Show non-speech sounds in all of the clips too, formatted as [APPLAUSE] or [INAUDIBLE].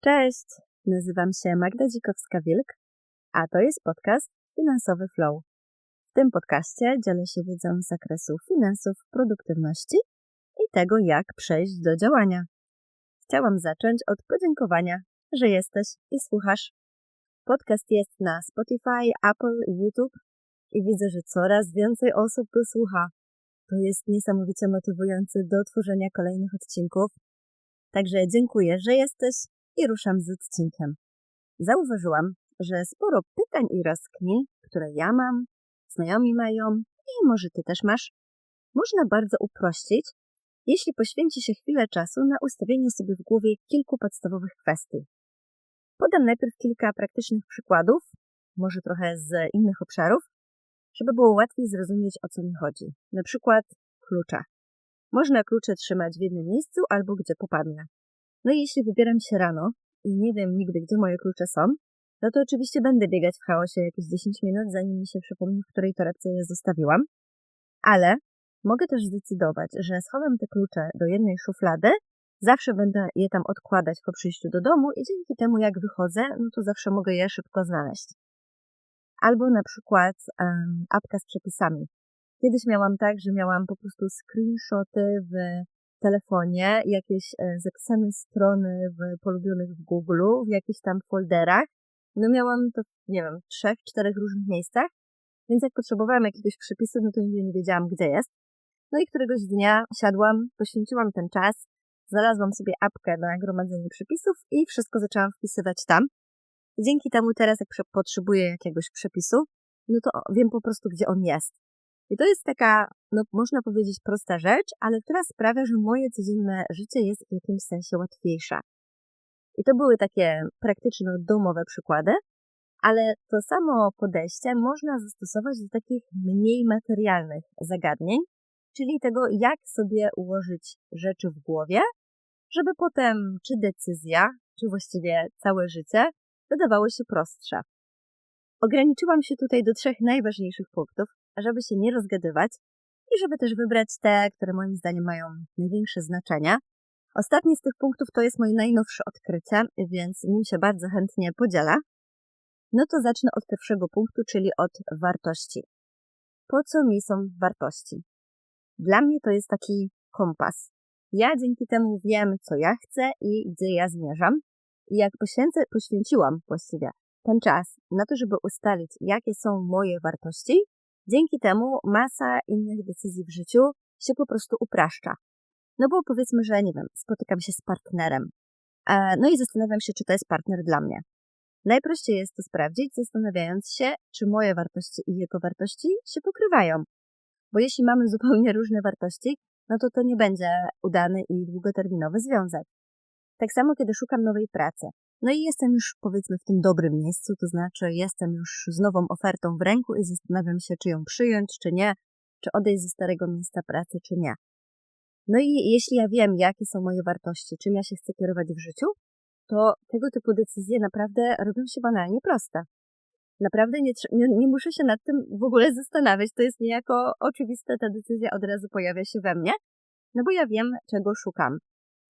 Cześć, nazywam się Magda Dzikowska-Wilk, a to jest podcast Finansowy Flow. W tym podcaście dzielę się wiedzą z zakresu finansów, produktywności i tego, jak przejść do działania. Chciałam zacząć od podziękowania, że jesteś i słuchasz. Podcast jest na Spotify, Apple i YouTube i widzę, że coraz więcej osób go słucha. To jest niesamowicie motywujące do tworzenia kolejnych odcinków. Także dziękuję, że jesteś i ruszam z odcinkiem. Zauważyłam, że sporo pytań i rozkmin, które ja mam, znajomi mają i może ty też masz, można bardzo uprościć, jeśli poświęci się chwilę czasu na ustawienie sobie w głowie kilku podstawowych kwestii. Podam najpierw kilka praktycznych przykładów, może trochę z innych obszarów, żeby było łatwiej zrozumieć, o co mi chodzi. Na przykład klucza. Można klucze trzymać w jednym miejscu albo gdzie popadnie. No i jeśli wybieram się rano i nie wiem nigdy, gdzie moje klucze są, no to oczywiście będę biegać w chaosie jakieś 10 minut, zanim mi się przypomni, w której torebce je zostawiłam. Ale mogę też zdecydować, że schowam te klucze do jednej szuflady, zawsze będę je tam odkładać po przyjściu do domu i dzięki temu, jak wychodzę, no to zawsze mogę je szybko znaleźć. Albo na przykład um, apka z przepisami. Kiedyś miałam tak, że miałam po prostu screenshoty w telefonie, jakieś e, zapisane strony w polubionych w Google, w jakichś tam folderach. No miałam to, nie wiem, trzech, czterech różnych miejscach, więc jak potrzebowałam jakiegoś przepisu, no to nigdy nie wiedziałam, gdzie jest. No i któregoś dnia siadłam, poświęciłam ten czas, znalazłam sobie apkę na gromadzenie przepisów i wszystko zaczęłam wpisywać tam. I dzięki temu teraz, jak potrzebuję jakiegoś przepisu, no to wiem po prostu, gdzie on jest. I to jest taka, no można powiedzieć, prosta rzecz, ale która sprawia, że moje codzienne życie jest w jakimś sensie łatwiejsze. I to były takie praktyczne, domowe przykłady, ale to samo podejście można zastosować do takich mniej materialnych zagadnień, czyli tego, jak sobie ułożyć rzeczy w głowie, żeby potem czy decyzja, czy właściwie całe życie wydawało się prostsze. Ograniczyłam się tutaj do trzech najważniejszych punktów, żeby się nie rozgadywać i żeby też wybrać te, które moim zdaniem mają największe znaczenie. Ostatni z tych punktów to jest moje najnowsze odkrycie, więc nim się bardzo chętnie podzielę. No to zacznę od pierwszego punktu, czyli od wartości. Po co mi są wartości? Dla mnie to jest taki kompas. Ja dzięki temu wiem, co ja chcę i gdzie ja zmierzam. I jak poświęcę, poświęciłam właściwie ten czas na to, żeby ustalić, jakie są moje wartości, Dzięki temu masa innych decyzji w życiu się po prostu upraszcza. No bo powiedzmy, że nie wiem, spotykam się z partnerem. E, no i zastanawiam się, czy to jest partner dla mnie. Najprościej jest to sprawdzić, zastanawiając się, czy moje wartości i jego wartości się pokrywają. Bo jeśli mamy zupełnie różne wartości, no to to nie będzie udany i długoterminowy związek. Tak samo, kiedy szukam nowej pracy. No i jestem już powiedzmy w tym dobrym miejscu, to znaczy jestem już z nową ofertą w ręku i zastanawiam się, czy ją przyjąć, czy nie, czy odejść ze starego miejsca pracy, czy nie. No i jeśli ja wiem, jakie są moje wartości, czym ja się chcę kierować w życiu, to tego typu decyzje naprawdę robią się banalnie proste. Naprawdę nie, nie, nie muszę się nad tym w ogóle zastanawiać. To jest niejako oczywiste, ta decyzja od razu pojawia się we mnie, no bo ja wiem, czego szukam.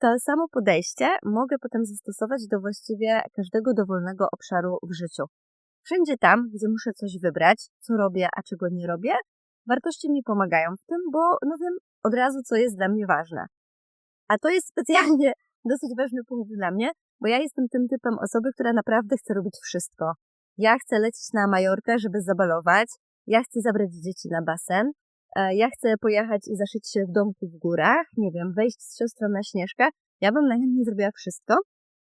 To samo podejście mogę potem zastosować do właściwie każdego dowolnego obszaru w życiu. Wszędzie tam, gdzie muszę coś wybrać, co robię, a czego nie robię, wartości mi pomagają w tym, bo no wiem od razu, co jest dla mnie ważne. A to jest specjalnie [LAUGHS] dosyć ważny punkt dla mnie, bo ja jestem tym typem osoby, która naprawdę chce robić wszystko. Ja chcę lecieć na Majorkę, żeby zabalować, ja chcę zabrać dzieci na basen, ja chcę pojechać i zaszyć się w domku w górach, nie wiem, wejść z siostrą na Śnieżkę, ja bym najchętniej zrobiła wszystko,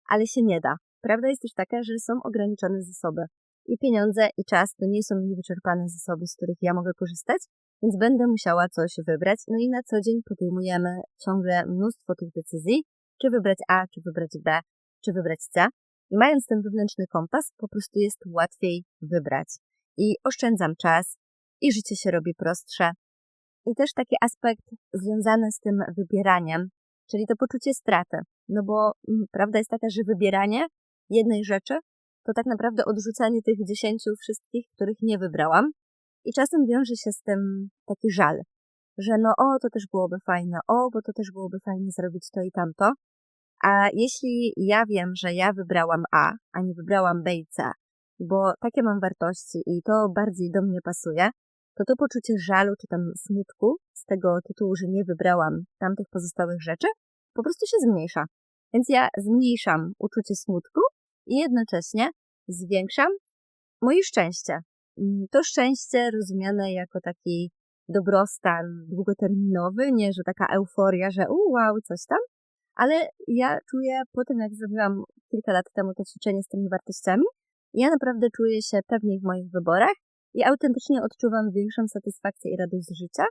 ale się nie da. Prawda jest też taka, że są ograniczone zasoby. I pieniądze, i czas to nie są niewyczerpane zasoby, z których ja mogę korzystać, więc będę musiała coś wybrać. No i na co dzień podejmujemy ciągle mnóstwo tych decyzji, czy wybrać A, czy wybrać B, czy wybrać C. I mając ten wewnętrzny kompas, po prostu jest łatwiej wybrać. I oszczędzam czas, i życie się robi prostsze, i też taki aspekt związany z tym wybieraniem, czyli to poczucie straty. No bo mm, prawda jest taka, że wybieranie jednej rzeczy to tak naprawdę odrzucanie tych dziesięciu wszystkich, których nie wybrałam. I czasem wiąże się z tym taki żal, że no o, to też byłoby fajne, o, bo to też byłoby fajnie zrobić to i tamto. A jeśli ja wiem, że ja wybrałam A, a nie wybrałam B i C, bo takie mam wartości i to bardziej do mnie pasuje, to to poczucie żalu czy tam smutku z tego tytułu, że nie wybrałam tamtych pozostałych rzeczy, po prostu się zmniejsza. Więc ja zmniejszam uczucie smutku i jednocześnie zwiększam moje szczęście. Mm, to szczęście rozumiane jako taki dobrostan długoterminowy, nie, że taka euforia, że u, wow, coś tam, ale ja czuję po tym, jak zrobiłam kilka lat temu to ćwiczenie z tymi wartościami, ja naprawdę czuję się pewniej w moich wyborach i autentycznie odczuwam większą satysfakcję i radość z życia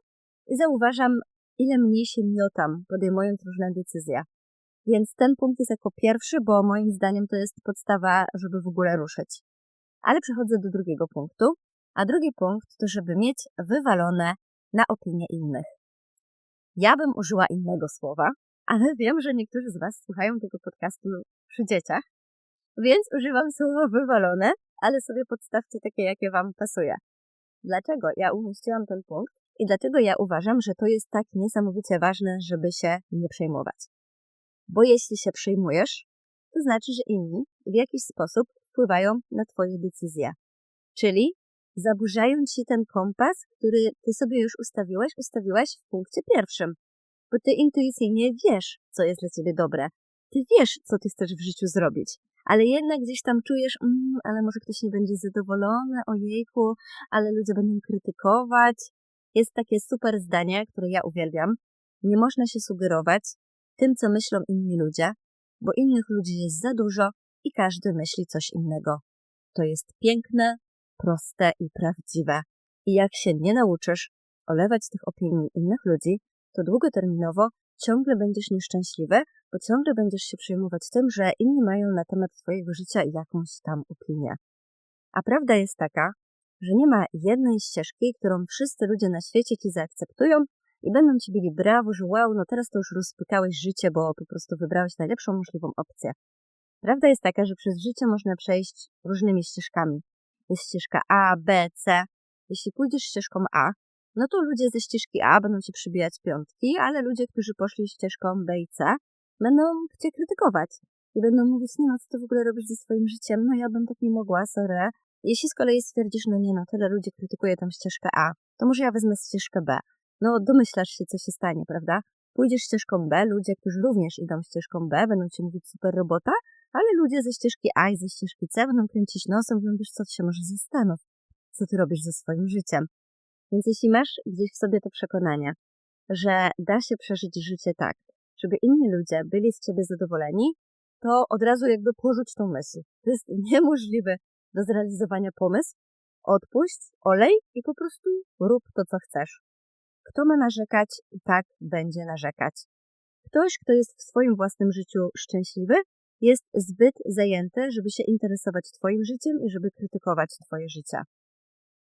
i zauważam, ile mniej się miotam, podejmując różne decyzje. Więc ten punkt jest jako pierwszy, bo moim zdaniem to jest podstawa, żeby w ogóle ruszyć. Ale przechodzę do drugiego punktu, a drugi punkt to, żeby mieć wywalone na opinię innych. Ja bym użyła innego słowa, ale wiem, że niektórzy z Was słuchają tego podcastu przy dzieciach, więc używam słowa wywalone, ale sobie podstawcie takie, jakie Wam pasuje. Dlaczego ja umieściłam ten punkt i dlaczego ja uważam, że to jest tak niesamowicie ważne, żeby się nie przejmować? Bo jeśli się przejmujesz, to znaczy, że inni w jakiś sposób wpływają na Twoje decyzje. Czyli zaburzają Ci ten kompas, który Ty sobie już ustawiłeś, ustawiłaś w punkcie pierwszym. Bo Ty intuicyjnie wiesz, co jest dla Ciebie dobre. Ty wiesz, co Ty chcesz w życiu zrobić ale jednak gdzieś tam czujesz, mm, ale może ktoś nie będzie zadowolony, ojejku, ale ludzie będą krytykować. Jest takie super zdanie, które ja uwielbiam. Nie można się sugerować tym, co myślą inni ludzie, bo innych ludzi jest za dużo i każdy myśli coś innego. To jest piękne, proste i prawdziwe. I jak się nie nauczysz olewać tych opinii innych ludzi, to długoterminowo ciągle będziesz nieszczęśliwy, bo ciągle będziesz się przejmować tym, że inni mają na temat Twojego życia jakąś tam opinię. A prawda jest taka, że nie ma jednej ścieżki, którą wszyscy ludzie na świecie Ci zaakceptują i będą Ci bili brawo, że wow, no teraz to już rozpykałeś życie, bo po prostu wybrałeś najlepszą możliwą opcję. Prawda jest taka, że przez życie można przejść różnymi ścieżkami. Jest ścieżka A, B, C. Jeśli pójdziesz ścieżką A, no to ludzie ze ścieżki A będą ci przybijać piątki, ale ludzie, którzy poszli ścieżką B i C, będą cię krytykować. I będą mówić, nie no, co ty w ogóle robisz ze swoim życiem? No ja bym tak nie mogła, sorry. Jeśli z kolei stwierdzisz, no nie no, tyle ludzi krytykuje tam ścieżkę A, to może ja wezmę ścieżkę B. No domyślasz się, co się stanie, prawda? Pójdziesz ścieżką B, ludzie, którzy również idą ścieżką B, będą ci mówić super robota, ale ludzie ze ścieżki A i ze ścieżki C będą kręcić nosem, mówią, wiesz co, ty się może zastanów, co ty robisz ze swoim życiem. Więc jeśli masz gdzieś w sobie to przekonanie, że da się przeżyć życie tak, żeby inni ludzie byli z ciebie zadowoleni, to od razu jakby porzuć tą myśl. To jest [LAUGHS] niemożliwe do zrealizowania pomysł. Odpuść, olej i po prostu rób to, co chcesz. Kto ma narzekać, i tak będzie narzekać. Ktoś, kto jest w swoim własnym życiu szczęśliwy, jest zbyt zajęty, żeby się interesować Twoim życiem i żeby krytykować Twoje życie.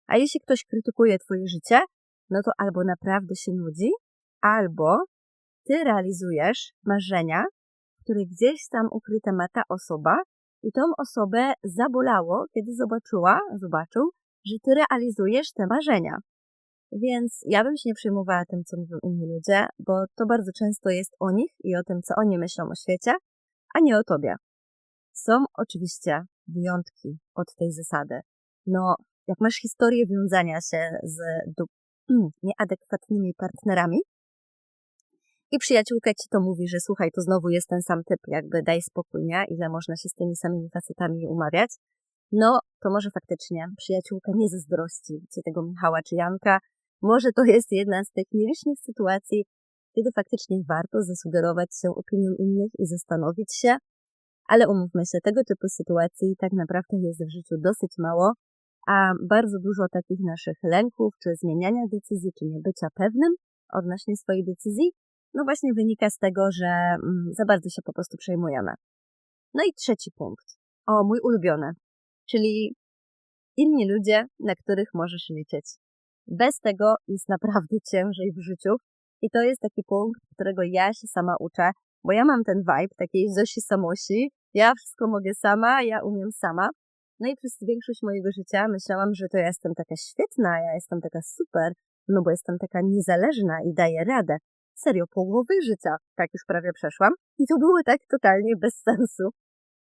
A jeśli ktoś krytykuje Twoje życie, no to albo naprawdę się nudzi, albo Ty realizujesz marzenia, które gdzieś tam ukryte ma ta osoba i tą osobę zabolało, kiedy zobaczyła, zobaczył, że Ty realizujesz te marzenia. Więc ja bym się nie przejmowała tym, co mówią inni ludzie, bo to bardzo często jest o nich i o tym, co oni myślą o świecie, a nie o tobie. Są oczywiście wyjątki od tej zasady. No, jak masz historię wiązania się z [CLEARS THROAT] nieadekwatnymi partnerami i przyjaciółka ci to mówi, że słuchaj, to znowu jest ten sam typ, jakby daj spokój, nie? Ile można się z tymi samymi facetami umawiać, no to może faktycznie przyjaciółka nie zazdrości ci tego Michała czy Janka. Może to jest jedna z tych nielicznych sytuacji, kiedy faktycznie warto zasugerować się opinią innych i zastanowić się, ale umówmy się, tego typu sytuacji tak naprawdę jest w życiu dosyć mało, a bardzo dużo takich naszych lęków, czy zmieniania decyzji, czy niebycia pewnym odnośnie swojej decyzji, no właśnie wynika z tego, że mm, za bardzo się po prostu przejmujemy. No i trzeci punkt. O, mój ulubiony. Czyli inni ludzie, na których możesz liczyć. Bez tego jest naprawdę [LAUGHS] ciężej w życiu. I to jest taki punkt, którego ja się sama uczę, bo ja mam ten vibe takiej Zosi Samosi. Ja wszystko mogę sama, ja umiem sama. No i przez większość mojego życia myślałam, że to ja jestem taka świetna, ja jestem taka super, no bo jestem taka niezależna i daję radę. Serio połowy życia, tak już prawie przeszłam. I to było tak totalnie bez sensu.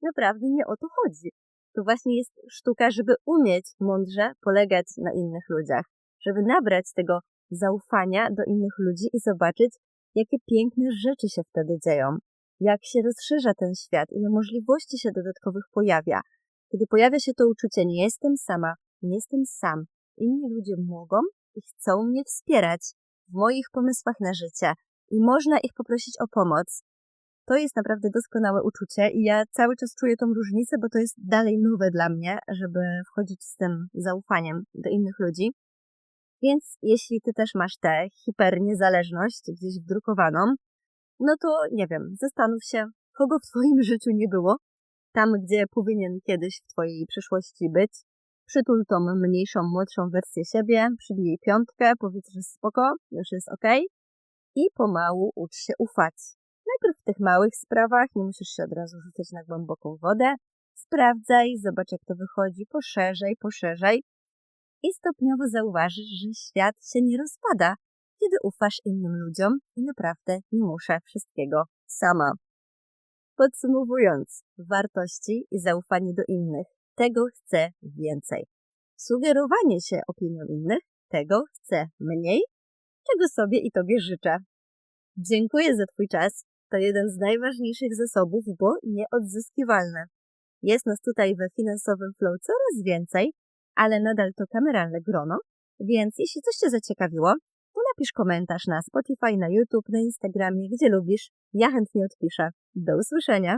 Naprawdę nie o to chodzi. To właśnie jest sztuka, żeby umieć mądrze polegać na innych ludziach, żeby nabrać tego zaufania do innych ludzi i zobaczyć, jakie piękne rzeczy się wtedy dzieją, jak się rozszerza ten świat, ile możliwości się dodatkowych pojawia. Kiedy pojawia się to uczucie, nie jestem sama, nie jestem sam, inni ludzie mogą i chcą mnie wspierać w moich pomysłach na życie i można ich poprosić o pomoc. To jest naprawdę doskonałe uczucie i ja cały czas czuję tą różnicę, bo to jest dalej nowe dla mnie, żeby wchodzić z tym zaufaniem do innych ludzi. Więc jeśli ty też masz tę hiperniezależność gdzieś wdrukowaną, no to nie wiem, zastanów się, kogo w twoim [LAUGHS] życiu nie było, tam gdzie powinien kiedyś w twojej przyszłości być. Przytul tą mniejszą, młodszą wersję siebie, przybij jej piątkę, powiedz, że spoko, już jest ok. I pomału ucz się ufać. Najpierw w tych małych sprawach, nie musisz się od razu rzucać na głęboką wodę. Sprawdzaj, zobacz jak to wychodzi, poszerzaj, poszerzaj. I stopniowo zauważysz, że świat się nie rozpada, kiedy ufasz innym ludziom i naprawdę nie muszę wszystkiego sama. Podsumowując, wartości i zaufanie do innych, tego chcę więcej. Sugerowanie się opinią innych, tego chcę mniej, czego sobie i Tobie życzę. Dziękuję za Twój czas. To jeden z najważniejszych zasobów, bo nieodzyskiwalny. Jest nas tutaj we finansowym flow coraz więcej, ale nadal to kameralne grono, więc jeśli coś Cię zaciekawiło, to napisz komentarz na Spotify, na YouTube, na Instagramie, gdzie lubisz. Ja chętnie odpiszę. Do usłyszenia!